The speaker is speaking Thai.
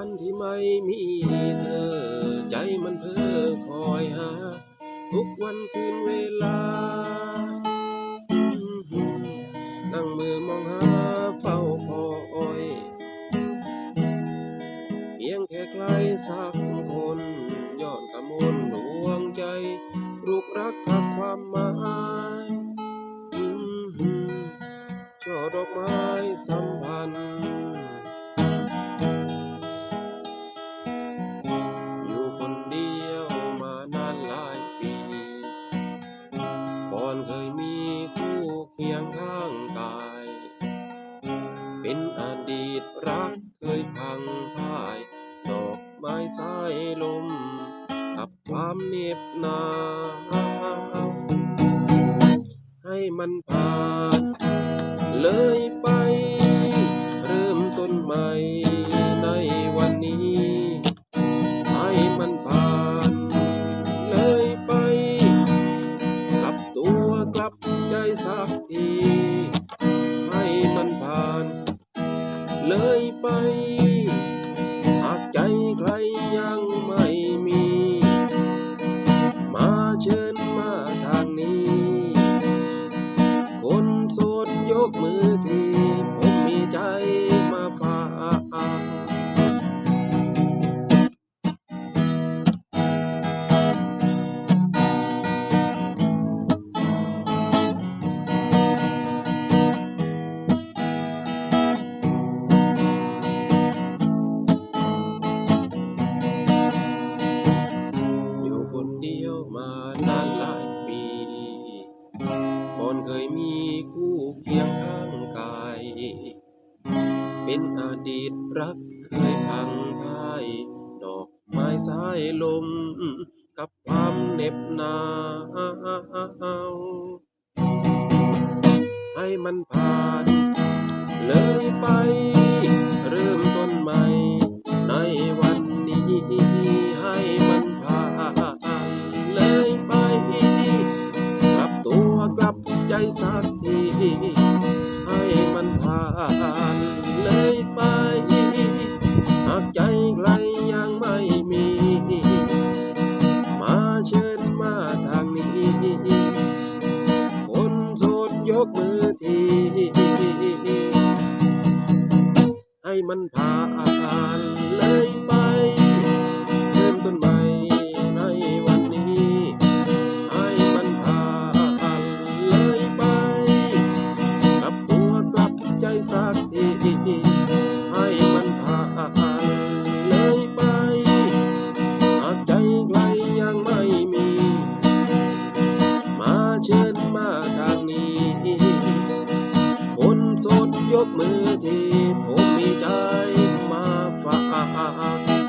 ันที่ไม่มีเธอ ใจมันเพ้อคอยหา ทุกวันคืนเวลา นั่งมือมองหาเฝ้าคอยเพียงแค่ใครสักคนย้อนกระมวลดวงใจรูกรักทักความหมายช่อดอกไม้ คยมีคู่เคียงข้างกาย เป็นอดีตรักเคยพังพ่าย ดอกไม้สายลม กับความเหน็บหนาวให้มันผ่านเลยไป เริ่มต้นใหม่ในวันับใจสักที ให้มันผ่าน เลยไป หากใจใครยังไม่มี มาเชิญมาทางนี้ คนโสดยกมือที อนเคยมีคู่เคียงข้างกาย เป็นอดีตรักเคยพังพ่าย ดอกไม้สายลม กับความเหน็บหนาวให้มันผ่านเลยไป สักที ให้มันผ่านเลยไป หากใจใครยังไม่มี มาเชิญมาทางนี้ คนโสดยกมือที ให้มันผ่านเลยไป เริ่มต้นใหม่ กมือที่ผมมีใจมาฝาก